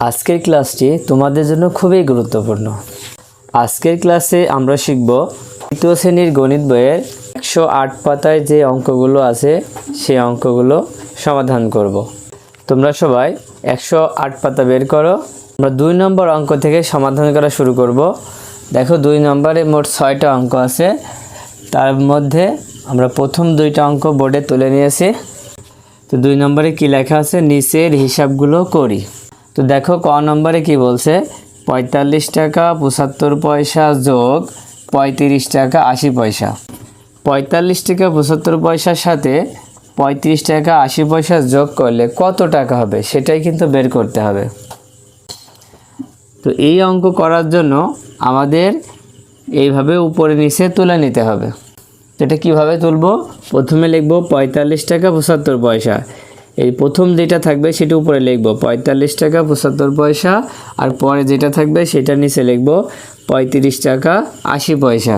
আজকের ক্লাসটি তোমাদের জন্য খুবই গুরুত্বপূর্ণ। আজকের ক্লাসে আমরা শিখব তৃতীয় শ্রেণির গণিত বইয়ের একশো আট পাতায় যে অঙ্কগুলো আছে, সেই অঙ্কগুলো সমাধান করব। তোমরা সবাই একশো আট পাতা বের করো। আমরা দুই নম্বর অঙ্ক থেকে সমাধান করা শুরু করব। দেখো দুই নম্বরে মোট ছয়টা অঙ্ক আছে। তার মধ্যে আমরা প্রথম দুইটা অঙ্ক বোর্ডে তুলে নিয়েছি। তো দুই নম্বরে কি লেখা আছে? নিচের হিসাবগুলো করি। তো দেখো ক নম্বরে কি বলছে? পঁয়তাল্লিশ টাকা পঁচাত্তর পয়সা যোগ পঁয়ত্রিশ টাকা আশি পয়সা। পঁয়তাল্লিশ টাকা পঁচাত্তর পয়সার সাথে পঁয়ত্রিশ টাকা আশি পয়সা যোগ করলে কত টাকা হবে সেটাই কিন্তু বের করতে হবে। তো এই অঙ্ক করার জন্য আমাদের এইভাবে উপরে নিচে তুলে নিতে হবে। এটা কীভাবে তুলবো? প্রথমে লিখব পঁয়তাল্লিশ টাকা পঁচাত্তর পয়সা। এই প্রথম যেটা থাকবে সেটা উপরে লিখব পঁয়তাল্লিশ টাকা পঁচাত্তর পয়সা, আর পরে যেটা থাকবে সেটা নিচে লিখব পঁয়ত্রিশ টাকা আশি পয়সা।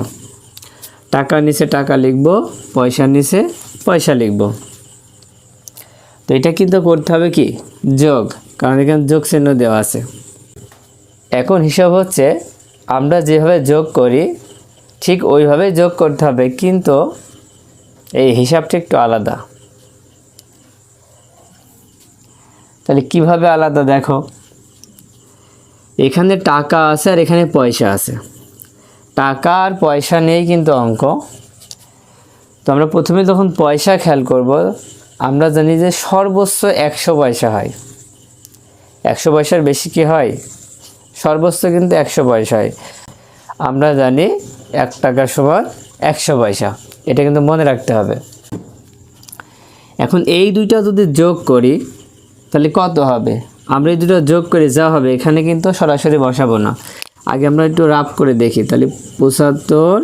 টাকা নিচে টাকা লিখব, পয়সার নিচে পয়সা লিখব। তো এটা কিন্তু করতে হবে কি? যোগ, কারণ এখানে যোগ চিহ্ন দেওয়া আছে। এখন হিসাব হচ্ছে আমরা যেভাবে যোগ করি, ঠিক ওইভাবে যোগ করতে হবে, কিন্তু এই হিসাবটা একটু আলাদা। তাহলে কীভাবে আলাদা দেখো? এখানে টাকা আছে আর এখানে পয়সা আছে। টাকা আর পয়সা নেই কিন্তু অঙ্ক। তো আমরা প্রথমে যখন পয়সা খেয়াল করব, আমরা জানি যে সর্বোচ্চ একশো পয়সা হয়। একশো পয়সার বেশি কি হয়? সর্বোচ্চ কিন্তু একশো পয়সা হয়। আমরা জানি এক টাকা সমান একশো পয়সা। এটা কিন্তু মনে রাখতে হবে। এখন এই দুইটা যদি যোগ করি তাহলে কত হবে? আমরা এই দুটো যোগ করে যা হবে, এখানে কিন্তু সরাসরি বসাবো না। আগে আমরা একটু রাফ করে দেখি, তাহলে পঁচাত্তর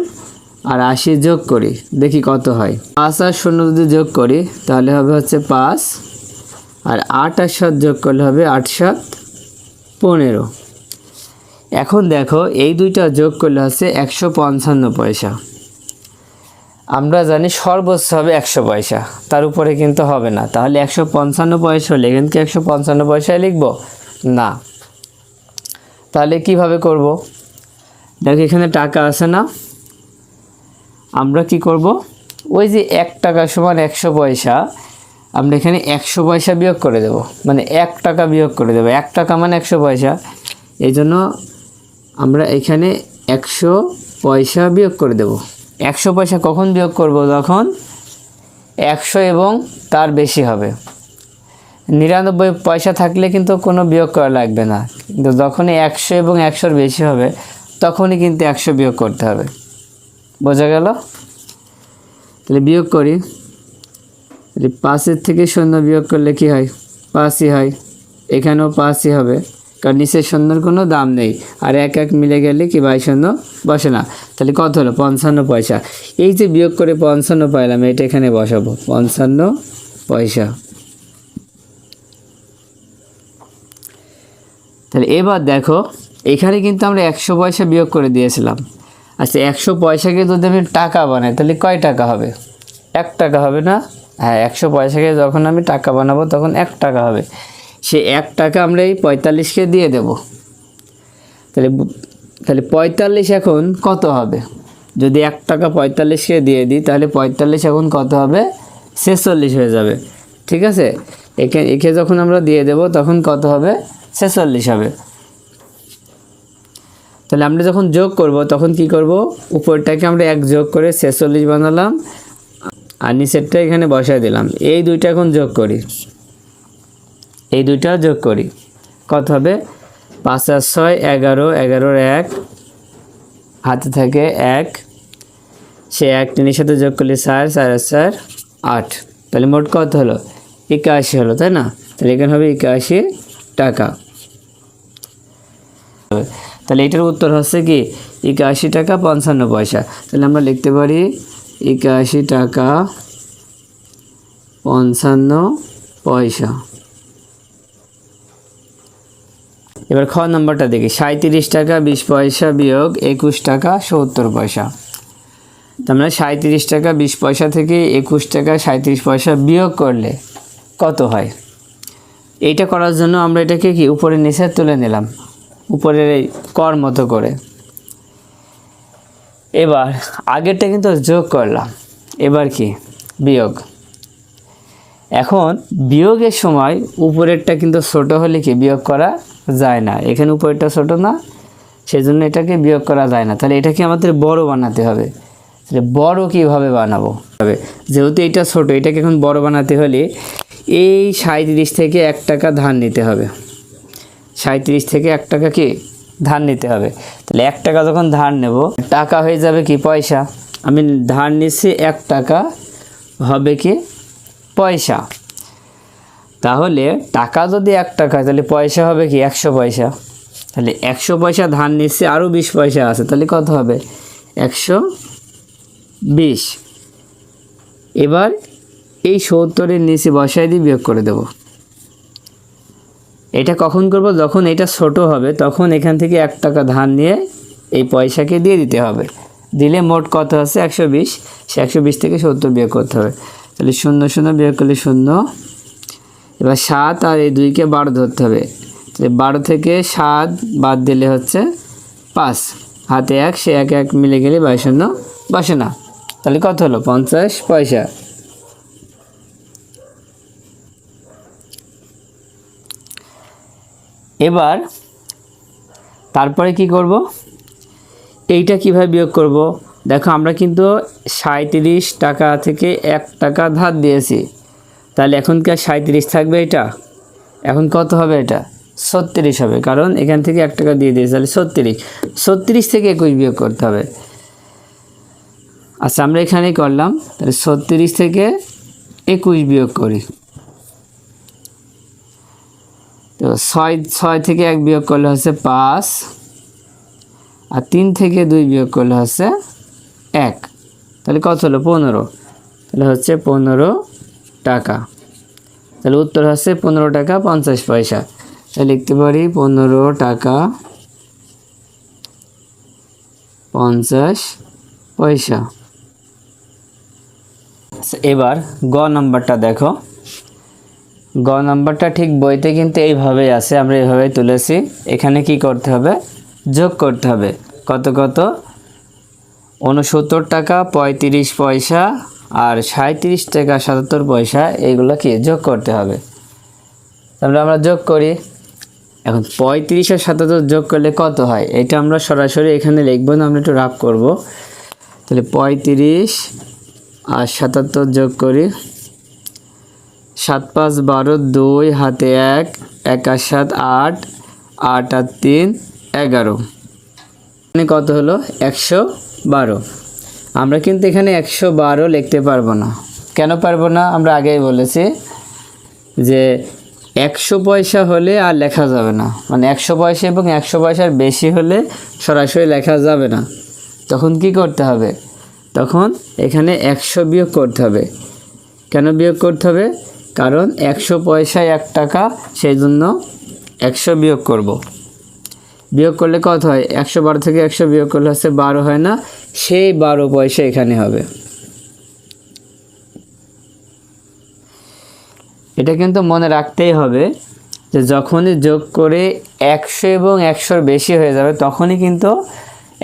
আর আশি যোগ করি, দেখি কত হয়। পাঁচ আর শূন্য যদি যোগ করি, তাহলে হবে হচ্ছে পাঁচ। আর আট আর সাত যোগ করলে হবে আট সাত পনেরো। এখন দেখো, এই দুইটা যোগ করলে হচ্ছে একশো পঞ্চান্ন পয়সা। আমরা জানি সর্বোচ্চ হবে একশো পয়সা। তার উপরে কিন্তু হবে না। তাহলে একশো পঞ্চান্ন পয়সা হলে এখানে কি একশো পঞ্চান্ন পয়সায় লিখব? না। তাহলে কীভাবে করব? দেখো এখানে টাকা আছে না? আমরা কি করব? ওই যে এক টাকা সমান একশো পয়সা, আমরা এখানে একশো পয়সা বিয়োগ করে দেব। মানে এক টাকা বিয়োগ করে দেবো। এক টাকা মানে একশো পয়সা। এই জন্য আমরা এখানে একশো পয়সা বিয়োগ করে দেব। একশো পয়সা কখন বিয়োগ করব যখন একশো এবং তার বেশি হবে। নিরানব্বই পয়সা থাকলে কিন্তু কোনো বিয়োগ করা লাগবে না। কিন্তু যখনই একশো এবং একশোর বেশি হবে, তখনই কিন্তু একশো বিয়োগ করতে হবে। বোঝা গেল? তাহলে বিয়োগ করি। পাঁচের থেকে শূন্য বিয়োগ করলে কি হয়? পাঁচই হয়। এখানেও পাঁচই হবে। কারণ নিচের শূন্যর কোনো দাম নেই। আর এক এক মিলে গেলে কি বাই শূন্য বসে না? তাহলে কত হলো? পঞ্চান্ন পয়সা। এই যে বিয়োগ করে পঞ্চান্ন পাইলাম, এটা এখানে বসাবো। পঞ্চান্ন পয়সা। তাহলে এবার দেখো, এখানে কিন্তু আমরা একশো পয়সা বিয়োগ করে দিয়েছিলাম। আচ্ছা একশো পয়সাকে যদি আমি টাকা বানাই, তাহলে কয় টাকা হবে? এক টাকা হবে না? হ্যাঁ একশো পয়সাকে যখন আমি টাকা বানাবো, তখন এক টাকা হবে। সে এক টাকা আমরা এই পঁয়তাল্লিশকে দিয়ে দেব। তাহলে তাহলে পঁয়তাল্লিশ এখন কত হবে? যদি এক টাকা পঁয়তাল্লিশকে দিয়ে দিই, তাহলে পঁয়তাল্লিশ এখন কত হবে? ছেচল্লিশ হয়ে যাবে। ঠিক আছে? একে একে যখন আমরা দিয়ে দেব, তখন কত হবে? ছেচল্লিশ হবে। তাহলে আমরা যখন যোগ করব, তখন কি করব? উপরটাকে আমরা এক যোগ করে ছেচল্লিশ বানালাম, আর নিচেরটা এখানে বসায় দিলাম। এই দুইটা এখন যোগ করি। এই দুইটা যোগ করি। কত হবে? পাঁচ আর ছয়, এগারো, এগারোর এক, হাতে থাকে এক। সে এক টেনের সাথে যোগ করলে চার চার আর চার, আট। তাহলে মোট কত হলো? একাশি হলো, তাই না? তাহলে এখানে হবে একাশি টাকা। তাহলে এটার উত্তর হচ্ছে কি? একাশি টাকা পঞ্চান্ন পয়সা। তাহলে আমরা লিখতে পারি একাশি টাকা পঞ্চান্ন পয়সা। এবার খ নম্বরটা দেখি। সাঁত্রিশ টাকা বিশ পয়সা বিয়োগ একুশ টাকা সত্তর পয়সা। তার মানে সাঁত্রিশ টাকা বিশ পয়সা থেকে একুশ টাকা সাঁত্রিশ পয়সা বিয়োগ করলে কত হয়? এইটা করার জন্য আমরা এটাকে কি উপরে নিচে তুলে নিলাম। উপরের এই কর মতো করে। এবার আগেরটা কিন্তু যোগ করলাম। এবার কি? বিয়োগ। এখন বিয়োগের সময় উপরেরটা কিন্তু ছোট হলে কি বিয়োগ করা যায় না। এখানে উপরেরটা ছোট না, সেজন্য এটাকে বিয়োগ করা যায় না। তাহলে এটাকে আমাদের বড় বানাতে হবে। তাহলে বড় কীভাবে বানাবো? হবে যেহেতু এটা ছোট, এটাকে এখন বড় বানাতে হলে এই সাঁত্রিশ থেকে এক টাকা ধান নিতে হবে। সাঁত্রিশ থেকে এক টাকা কি? ধান নিতে হবে। তাহলে এক টাকা যখন ধান নেব, টাকা হয়ে যাবে কি? পয়সা। আমি ধান নিচ্ছি এক টাকা, হবে কি? পয়সা। তাহলে টাকা যদি এক টাকা, তাহলে পয়সা হবে কি একশো পয়সা? তাহলে একশো পয়সা ধান নিচ্ছে আরও বিশ পয়সা আছে, তাহলে কত হবে? একশো বিশ। এবার এই সত্তরের নিচে বসায় দিয়ে বিয়োগ করে দেব। এটা কখন করব? যখন এটা ছোট হবে, তখন এখান থেকে এক টাকা ধান নিয়ে এই পয়সাকে দিয়ে দিতে হবে। দিলে মোট কত আছে? একশো বিশ। সে একশো বিশ থেকে সত্তর বিয়োগ করতে হবে। তাহলে শূন্য শূন্য বিয়োগ করলে শূন্য এবার সাত আর এই দুইকে বারো ধরতে হবে। বারো থেকে সাত বাদ দিলে হচ্ছে পাঁচ। হাতে এক, সে এক এক মিলে গেলে শূন্য বসে না তাহলে কত হলো? পঞ্চাশ পয়সা। এবার তারপরে কি করব? এইটা কীভাবে বিয়োগ করব? দেখো আমরা কিন্তু সাঁত্রিশ টাকা থেকে এক টাকা ধার দিয়েছি। তাহলে এখন কি সাঁত্রিশ থাকবে এটা? এখন কত হবে এটা? ছত্রিশ হবে, কারণ এখান থেকে এক টাকা দিয়ে দিয়েছি, তাহলে ছত্রিশ। ছত্রিশ থেকে একুশ বিয়োগ করতে হবে। আচ্ছা আমরা এখানেই করলাম, তাহলে ছত্রিশ থেকে একুশ বিয়োগ করি। তো ছয় ছয় থেকে এক বিয়োগ করলে হচ্ছে পাঁচ, আর তিন থেকে দুই বিয়োগ করলে হচ্ছে এক। তাহলে কত হলো? পনেরো। তাহলে হচ্ছে পনেরো টাকা। তাহলে উত্তর হচ্ছে পনেরো টাকা পঞ্চাশ পয়সা। তাহলে লিখতে পারি পনেরো টাকা পঞ্চাশ পয়সা। আচ্ছা, এবার গ নাম্বারটা দেখো। গ নাম্বারটা ঠিক বইতে কিন্তু এইভাবেই আছে আমরা এইভাবেই তুলেছি। এখানে কি করতে হবে? যোগ করতে হবে। কত কত? উনসত্তর টাকা পঁয়ত্রিশ পয়সা আর সাঁত্রিশ টাকা সাতাত্তর পয়সা এইগুলো কি যোগ করতে হবে। তাহলে আমরা যোগ করি। এখন পঁয়ত্রিশ আর সাতাত্তর যোগ করলে কত হয়? এটা আমরা সরাসরি এখানে লিখব না, আমরা একটু রাফ করব। তাহলে পঁয়ত্রিশ আর সাতাত্তর যোগ করি। সাত পাঁচ বারো দুই হাতে এক এক আর সাত আট আট আর তিন, এগারো। এখানে কত হলো? একশো বারো। আমরা কিন্তু এখানে একশো বারো লিখতে পারব না। কেন পারব না? আমরা আগেই বলেছি যে একশো পয়সা হলে আর লেখা যাবে না। মানে একশো পয়সা এবং একশো পয়সার বেশি হলে সরাসরি লেখা যাবে না। তখন কি করতে হবে? তখন এখানে একশো বিয়োগ করতে হবে। কেন বিয়োগ করতে হবে? কারণ একশো পয়সায় এক টাকা, সেই জন্য একশো বিয়োগ করব। বিয়োগ করলে কত হয়? একশো বারো থেকে একশো বিয়োগ করলে হচ্ছে বারো হয় না? সেই বারো পয়সা এখানে হবে। এটা কিন্তু মনে রাখতেই হবে যে যখনই যোগ করে একশো এবং একশোর বেশি হয়ে যাবে, তখনই কিন্তু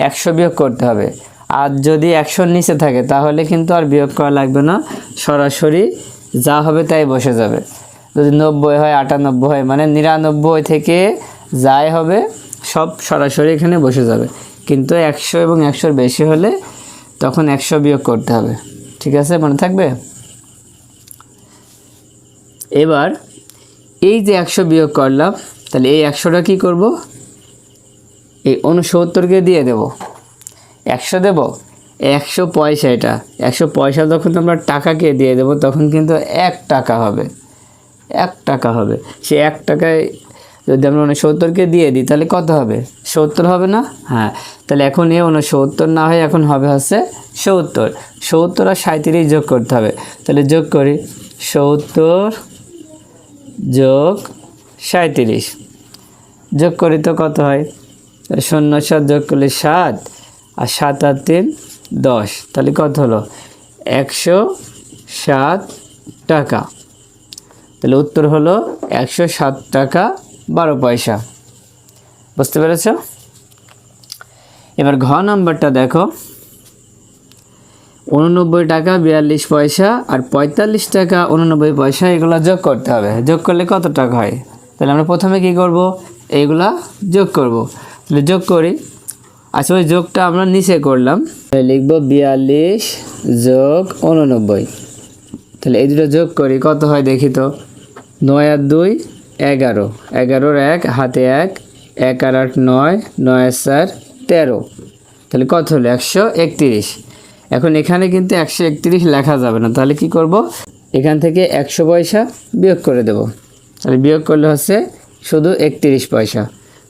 একশো বিয়োগ করতে হবে। আর যদি একশোর নিচে থাকে, তাহলে কিন্তু আর বিয়োগ করা লাগবে না। সরাসরি যা হবে তাই বসে যাবে। যদি নব্বই হয়, আটানব্বই হয় মানে নিরানব্বই থেকে যাই হবে সব সরাসরি এখানে বসে যাবে। কিন্তু একশো এবং একশোর বেশি হলে তখন একশো বিয়োগ করতে হবে। ঠিক আছে? মনে থাকবে? এবার এই যে একশো বিয়োগ করলাম, তাহলে এই একশোটা কী করব? এই উনসত্তরকে দিয়ে দেব। একশো দেব? একশো পয়সা এটা। একশো পয়সা যখন আমরা টাকাকে দিয়ে দেব, তখন কিন্তু এক টাকা হবে। এক টাকা হবে। সে এক টাকায় যদি আমরা উনসত্তরকে দিয়ে দিই, তাহলে কত হবে? সত্তর হবে না? হ্যাঁ তাহলে এখন এ উনসত্তর না হয় এখন হবে হচ্ছে সত্তর। সত্তর আর সাঁত্রিশ যোগ করতে হবে। তাহলে যোগ করি, সত্তর যোগ সাঁত্রিশ যোগ করি তো কত হয়? শূন্য সাত যোগ করলে সাত, আর সাত আর তিন দশ। তাহলে কত হলো? একশো সাত টাকা। তাহলে উত্তর হলো একশো সাত টাকা বারো পয়সা। বুঝতে পেরেছ? এবার ঘ নাম্বারটা দেখো। উননব্বই টাকা, বিয়াল্লিশ পয়সা আর পঁয়তাল্লিশ টাকা, উননব্বই পয়সা, এগুলো যোগ করতে হবে। যোগ করলে কত টাকা হয়? তাহলে আমরা প্রথমে কি করব? এইগুলা যোগ করব। তাহলে যোগ করি। আচ্ছা ওই যোগটা আমরা নিচে করলাম। তাহলে লিখব বিয়াল্লিশ যোগ উননব্বই। তাহলে এই দুটো যোগ করি, কত হয় দেখি তো? নয় আর দুই এগারো। এগারোর এক, হাতে এক এক আর আট নয় নয় চার, তেরো। তাহলে কত হলো? একশো একত্রিশ। এখন এখানে কিন্তু একশো একত্রিশ লেখা যাবে না। তাহলে কি করব? এখান থেকে একশো পয়সা বিয়োগ করে দেব। তাহলে বিয়োগ করলে হচ্ছে শুধু একত্রিশ পয়সা।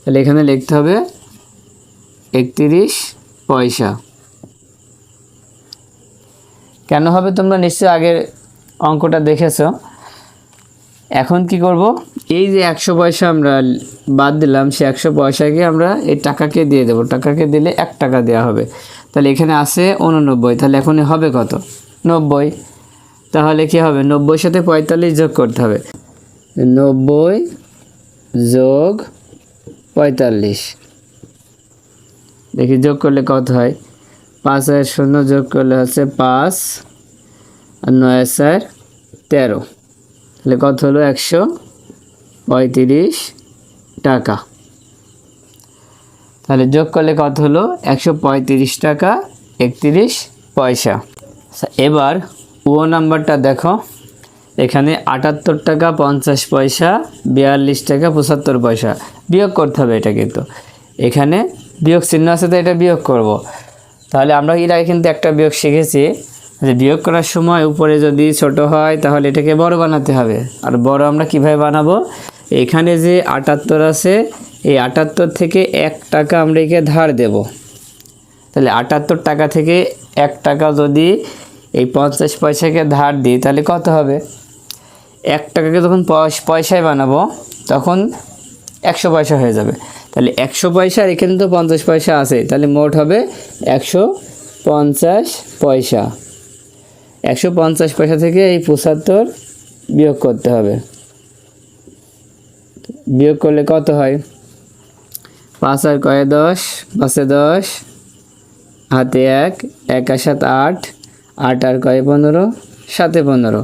তাহলে এখানে লিখতে হবে একত্রিশ পয়সা। কেন হবে তোমরা নিশ্চয়ই আগের অঙ্কটা দেখেছ? এখন কি করব? এই যে একশো পয়সা আমরা বাদ দিলাম, সে একশো পয়সাকে আমরা এই টাকাকে দিয়ে দেবো। টাকাকে দিলে এক টাকা দেওয়া হবে। তাহলে এখানে আছে উননব্বই তাহলে এখন হবে কত? নব্বই। তাহলে কি হবে? নব্বই সাথে পঁয়তাল্লিশ যোগ করতে হবে। নব্বই যোগ পঁয়তাল্লিশ। দেখি যোগ করলে কত হয়? পাঁচ আর শূন্য যোগ করলে হচ্ছে পাঁচ, আর নয় চার তেরো। তাহলে কত হলো? একশো পঁয়ত্রিশ টাকা। তাহলে যোগ করলে কত হলো? একশো পঁয়ত্রিশ টাকা একত্রিশ পয়সা। আচ্ছা, এবার ও নাম্বারটা দেখো। এখানে আটাত্তর টাকা পঞ্চাশ পয়সা বিয়াল্লিশ টাকা পঁচাত্তর পয়সা। বিয়োগ করতে হবে এটা কিন্তু। এখানে বিয়োগ চিহ্ন আছে তো এটা বিয়োগ করব। তাহলে আমরা এর আগে কিন্তু একটা বিয়োগ শিখেছি। যে বিয়োগ করার সময় উপরে যদি ছোট হয়, তাহলে এটাকে বড় বানাতে হবে। আর বড় আমরা কীভাবে বানাবো? এখানে যে আটাত্তর আছে, এই আটাত্তর থেকে এক টাকা আমরা একে ধার দেব। তাহলে আটাত্তর টাকা থেকে এক টাকা যদি এই পঞ্চাশ পয়সাকে ধার দিই, তাহলে কত হবে? এক টাকাকে যখন পয়সায় বানাবো, তখন একশো পয়সা হয়ে যাবে। তাহলে একশো পয়সা এখানে তো পঞ্চাশ পয়সা আছে, তাহলে মোট হবে একশো পঞ্চাশ পয়সা। একশো পঞ্চাশ পয়সা থেকে এই পঁচাত্তর বিয়োগ করতে হবে। বিয়োগ করলে কত হয়? পাঁচ আর কয়ে দশ, পাঁচে দশ, হাতে এক এক আর সাত আট আট আর কয়ে পনেরো, সাতে পনেরো।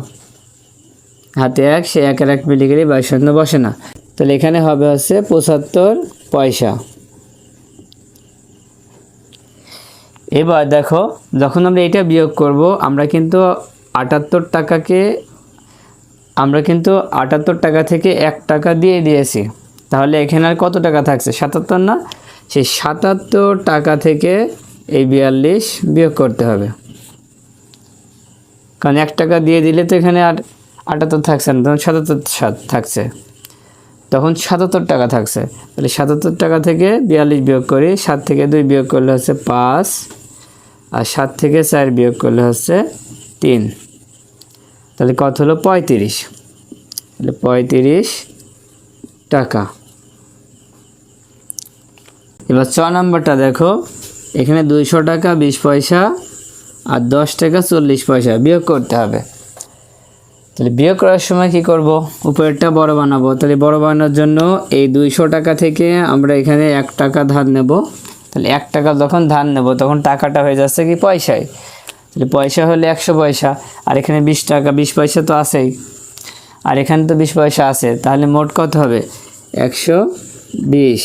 হাতে এক, সে একের এক মিলে গেলে বাইশ বসে না। তাহলে এখানে হবে হচ্ছে পঁচাত্তর পয়সা। এবার দেখো, যখন আমরা এটা বিয়োগ করব, আমরা কিন্তু আটাত্তর টাকাকে, আমরা কিন্তু আটাত্তর টাকা থেকে এক টাকা দিয়ে দিয়েছি। তাহলে এখানে আর কত টাকা থাকছে? সাতাত্তর না? সেই সাতাত্তর টাকা থেকে এই বিয়াল্লিশ বিয়োগ করতে হবে। কারণ এক টাকা দিয়ে দিলে তো এখানে আর আটাত্তর থাকছে না, তখন সাতাত্তর সাত থাকছে। তখন সাতাত্তর টাকা থাকছে। তাহলে সাতাত্তর টাকা থেকে বিয়াল্লিশ বিয়োগ করি, সাত থেকে দুই বিয়োগ করলে হচ্ছে পাঁচ। আর সাত থেকে চার বিয়োগ করলে হচ্ছে তিন। তাহলে কত হলো? পঁয়ত্রিশ। তাহলে পঁয়ত্রিশ টাকা। এবার ছ নম্বরটা দেখো। এখানে দুইশো টাকা, বিশ পয়সা আর দশ টাকা, চল্লিশ পয়সা বিয়োগ করতে হবে। তাহলে বিয়োগ করার সময় কি করব? উপরেরটা বড় বানাবো। তাহলে বড় বানানোর জন্য এই দুইশো টাকা থেকে আমরা এখানে এক টাকা ধার নেব। তাহলে এক টাকা যখন ধান নেব, তখন টাকাটা হয়ে যাচ্ছে কি পয়সায়। তাহলে পয়সা হলে একশো পয়সা, আর এখানে বিশ টাকা, বিশ পয়সা তো আছেই। আর এখানে তো বিশ পয়সা আছে, তাহলে মোট কত হবে? একশো বিশ।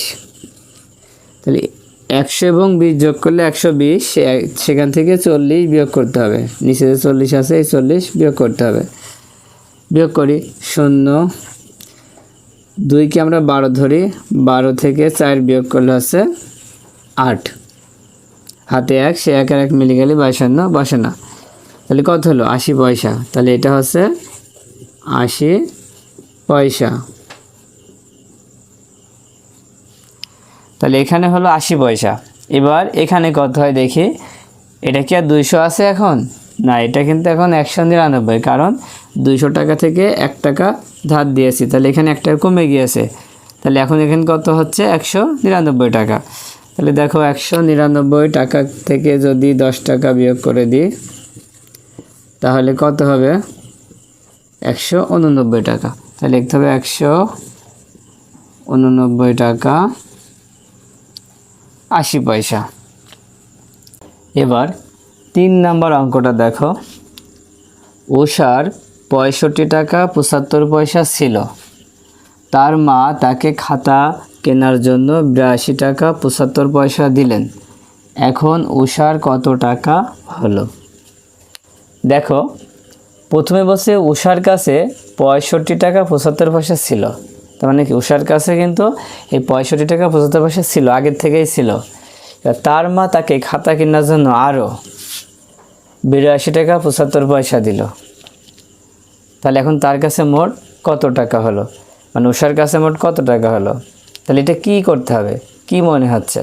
তাহলে একশো এবং বিশ যোগ করলে একশো বিশ সেখান থেকে চল্লিশ বিয়োগ করতে হবে। নিচে যে চল্লিশ আছে, এই চল্লিশ বিয়োগ করতে হবে। বিয়োগ করি, শূন্য। দুইকে আমরা বারো ধরি, বারো থেকে চার বিয়োগ করলে হচ্ছে আট। হাতে এক, সে এক এক মিলে গেলে বাইশান্ন বসে না। তাহলে কত হলো? আশি পয়সা। তাহলে এটা হচ্ছে আশি পয়সা। তাহলে এখানে হলো আশি পয়সা। এবার এখানে কত হয় দেখি। এটা কি আর দুইশো আছে এখন? না, এটা কিন্তু এখন একশো নিরানব্বই। কারণ দুইশো টাকা থেকে এক টাকা ধার দিয়েছি। তাহলে এখানে একটা কমে গিয়েছে। তাহলে এখন এখানে কত হচ্ছে? একশো নিরানব্বই টাকা। তাহলে দেখো একশো নিরানব্বই টাকা থেকে যদি দশ টাকা বিয়োগ করে দিই, তাহলে কত হবে? একশো উননব্বই টাকা। তাহলে লিখতে হবে একশো উননব্বই টাকা আশি পয়সা। এবার তিন নাম্বার অঙ্কটা দেখো। উষার পঁয়ষট্টি টাকা পঁচাত্তর পয়সা ছিল। তার মা তাকে খাতা কেনার জন্য বিরাশি টাকা পঁচাত্তর পয়সা দিলেন। এখন উষার কত টাকা হলো? দেখো, প্রথমে বসে উষার কাছে পঁয়ষট্টি টাকা পঁচাত্তর পয়সা ছিল। তার মানে কি? উষার কাছে কিন্তু এই পঁয়ষট্টি টাকা পঁচাত্তর পয়সা ছিল, আগের থেকেই ছিল। তার মা তাকে খাতা কেনার জন্য আরও বিরাশি টাকা পঁচাত্তর পয়সা দিল। তাহলে এখন তার কাছে মোট কত টাকা হলো? মানে উষার কাছে মোট কত টাকা হলো? তাহলে এটা কি করতে হবে? কি মনে হচ্ছে?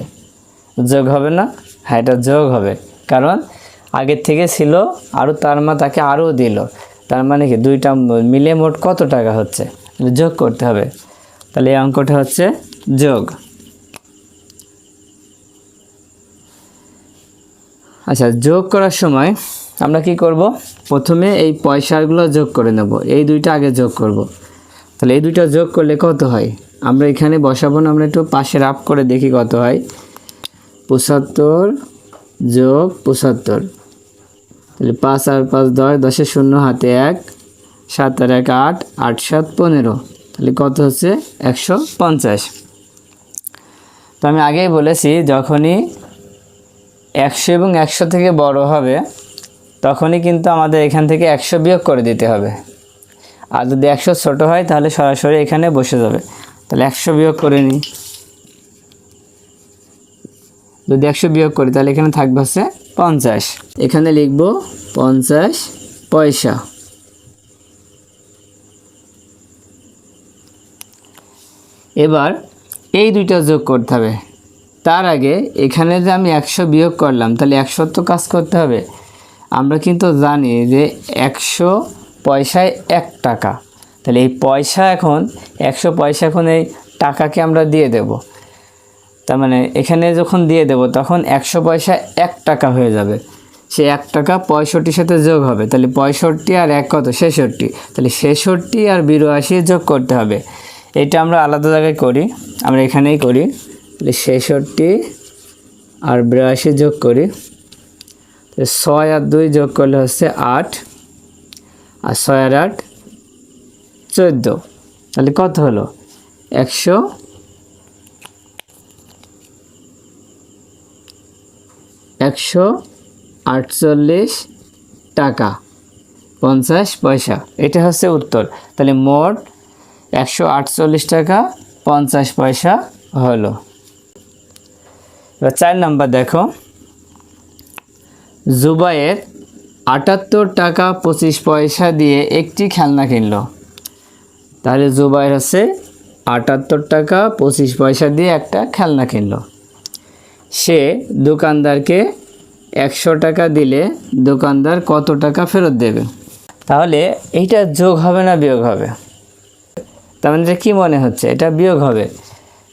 যোগ হবে না? হ্যাঁ এটা যোগ হবে। কারণ আগের থেকে ছিল আরও তার মা তাকে আরও দিল। তার মানে কি? দুইটা মিলে মোট কত টাকা হচ্ছে? যোগ করতে হবে। তাহলে এই অঙ্কটা হচ্ছে যোগ। আচ্ছা যোগ করার সময় আমরা কি করব? প্রথমে এই পয়সাগুলো যোগ করে নেব। এই দুইটা আগে যোগ করব। তাহলে এই দুইটা যোগ করলে কত হয়? আমরা এখানে বসাবো না, আমরা একটু পাশে রাপ করে দেখি কত হয়। পঁচাত্তর যোগ পঁচাত্তর। তাহলে পাঁচ আর পাঁচ দশ, দশের শূন্য, হাতে এক, সাত আর এক আট আট সাত পনেরো। তাহলে কত হচ্ছে? একশো পঞ্চাশ। তো আমি আগেই বলেছি, যখনই একশো এবং একশো থেকে বড় হবে, তখনই কিন্তু আমাদের এখান থেকে একশো বিয়োগ করে দিতে হবে। আর যদি একশো ছোটো হয়, তাহলে সরাসরি এখানে বসে যাবে। তাহলে একশো বিয়োগ করে নিই। যদি একশো বিয়োগ করি, তাহলে এখানে থাকবে হচ্ছে পঞ্চাশ। এখানে লিখব পঞ্চাশ পয়সা। এবার এই দুইটা যোগ করতে হবে। তার আগে এখানে যে আমি একশো বিয়োগ করলাম, তাহলে একশো তো কাজ করতে হবে। আমরা কিন্তু জানি যে একশো পয়সায় এক টাকা। তাহলে এই পয়সা এখন, একশো পয়সা এখন এই টাকাকে আমরা দিয়ে দেব। তার মানে এখানে যখন দিয়ে দেব, তখন একশো পয়সা এক টাকা হয়ে যাবে। সে এক টাকা পঁয়ষট্টির সাথে যোগ হবে। তাহলে পঁয়ষট্টি আর এক কত? ছেষট্টি। তাহলে ছেষট্টি আর বিরাশি যোগ করতে হবে। এটা আমরা আলাদা জায়গায় করি। আমরা এখানেই করি। তাহলে ছেষট্টি আর বিরাশি যোগ করি। ছয় আর দুই যোগ করলে হচ্ছে আট। আর ছয় আর আট চোদ্দ। তাহলে কত হলো? একশো। একশো আটচল্লিশ টাকা। পঞ্চাশ পয়সা। এটা হচ্ছে উত্তর। তাহলে মোট একশো আটচল্লিশ টাকা, পঞ্চাশ পয়সা হলো। এবার চার নাম্বার দেখো। জুবাইয়ের আটাত্তর টাকা পঁচিশ পয়সা দিয়ে একটি খেলনা কিনলো। তাহলে জুবাইর হচ্ছে আটাত্তর টাকা পঁচিশ পয়সা দিয়ে একটা খেলনা কিনল। সে দোকানদারকে একশো টাকা দিলে দোকানদার কত টাকা ফেরত দেবে? তাহলে এইটা যোগ হবে না বিয়োগ হবে? তার মানে কী মনে হচ্ছে? এটা বিয়োগ হবে।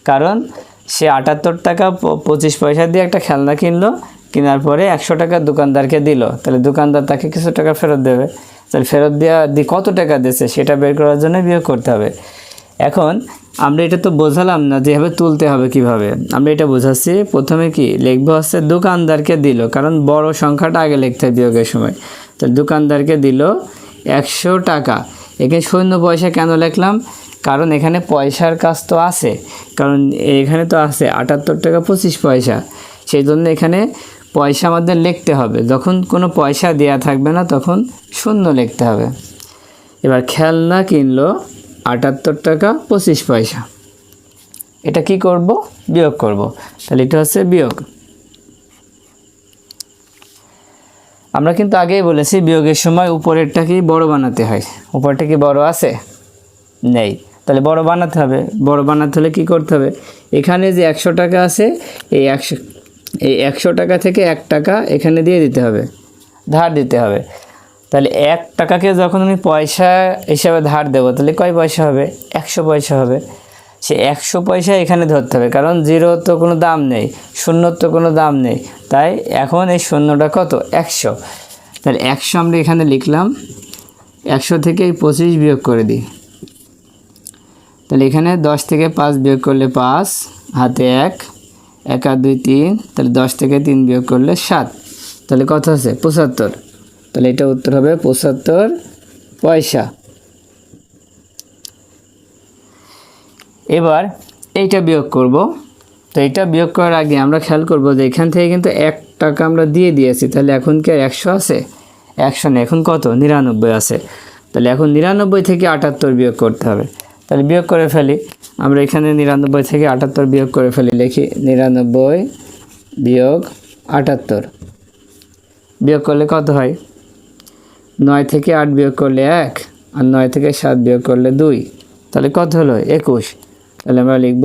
কারণ সে আটাত্তর টাকা পঁচিশ পয়সা দিয়ে একটা খেলনা কিনলো কেনার পরে একশো টাকা দোকানদারকে দিল। তাহলে দোকানদার তাকে কিছু টাকা ফেরত দেবে। তাহলে ফেরত দেওয়া দিয়ে কত টাকা দিয়েছে সেটা বের করার জন্য বিয়োগ করতে হবে। এখন আমরা এটা তো বোঝালাম না যে এভাবে তুলতে হবে কীভাবে। আমরা এটা বোঝাচ্ছি, প্রথমে কি লিখব হচ্ছে দোকানদারকে দিল, কারণ বড় সংখ্যাটা আগে লিখতে হয় বিয়োগের সময়। তো দোকানদারকে দিল একশো টাকা। এখানে শূন্য পয়সা কেন লিখলাম? কারণ এখানে পয়সার কাজ তো আছে। কারণ এখানে তো আছে আটাত্তর টাকা পঁচিশ পয়সা। সেই জন্য এখানে পয়সা আমাদের লিখতে হবে। যখন কোনো পয়সা দেয়া থাকবে না, তখন শূন্য লিখতে হবে। এবার খেলনা কিনলো আটাত্তর টাকা পঁচিশ পয়সা। এটা কি করব? বিয়োগ করব। তাহলে এটা হচ্ছে বিয়োগ। আমরা কিন্তু আগেই বলেছি, বিয়োগের সময় উপরেরটাকেই বড় বানাতে হয়। উপরটা কি বড় আছে? নেই। তাহলে বড় বানাতে হবে। বড় বানাতে হলে কি করতে হবে? এখানে যে একশো টাকা আছে, এই একশো এই একশো টাকা থেকে এক টাকা এখানে দিয়ে দিতে হবে, ধার দিতে হবে। তাহলে এক টাকাকে যখন আমি পয়সা হিসাবে ধার দেবো, তাহলে কয় পয়সা হবে? একশো পয়সা হবে। সে একশো পয়সা এখানে ধরতে হবে, কারণ জিরো তো কোনো দাম নেই শূন্যর তো কোনো দাম নেই। তাই এখন এই শূন্যটা কত? একশো। তাহলে একশো আমরা এখানে লিখলাম, একশো থেকে এই পঁচিশ বিয়োগ করে দিই। তাহলে এখানে দশ থেকে পাঁচ বিয়োগ করলে পাঁচ, হাতে এক। এক আর দুই তিন, তাহলে দশ থেকে তিন বিয়োগ করলে সাত। তাহলে কত আছে পঁচাত্তর। তাহলে এটা উত্তর হবে পঁচাত্তর পয়সা। এবার এইটা বিয়োগ করব। তো এটা বিয়োগ করার আগে আমরা খেয়াল করব যে এখান থেকে কিন্তু এক টাকা আমরা দিয়ে দিয়েছি। তাহলে এখন কি আর একশো আছে? একশো নেই। এখন কত? নিরানব্বই আছে। তাহলে এখন নিরানব্বই থেকে আটাত্তর বিয়োগ করতে হবে। তাহলে বিয়োগ করে ফেলি। আমরা এখানে নিরানব্বই থেকে আটাত্তর বিয়োগ করে ফেলি। লিখি নিরানব্বই বিয়োগ আটাত্তর। বিয়োগ করলে কত হয়? নয় থেকে আট বিয়োগ করলে এক আর নয় থেকে সাত বিয়োগ করলে দুই। তাহলে কত হলো? একুশ। তাহলে আমরা লিখব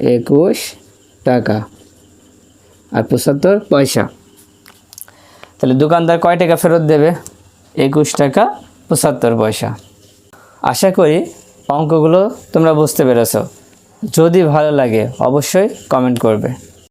একুশ টাকা আর পঁচাত্তর পয়সা। তাহলে দোকানদার কয় টাকা ফেরত দেবে? একুশ টাকা পঁচাত্তর পয়সা। আশা করি অঙ্কগুলো তোমরা বুঝতে পেরেছ। যদি ভালো লাগে অবশ্যই কমেন্ট করবে।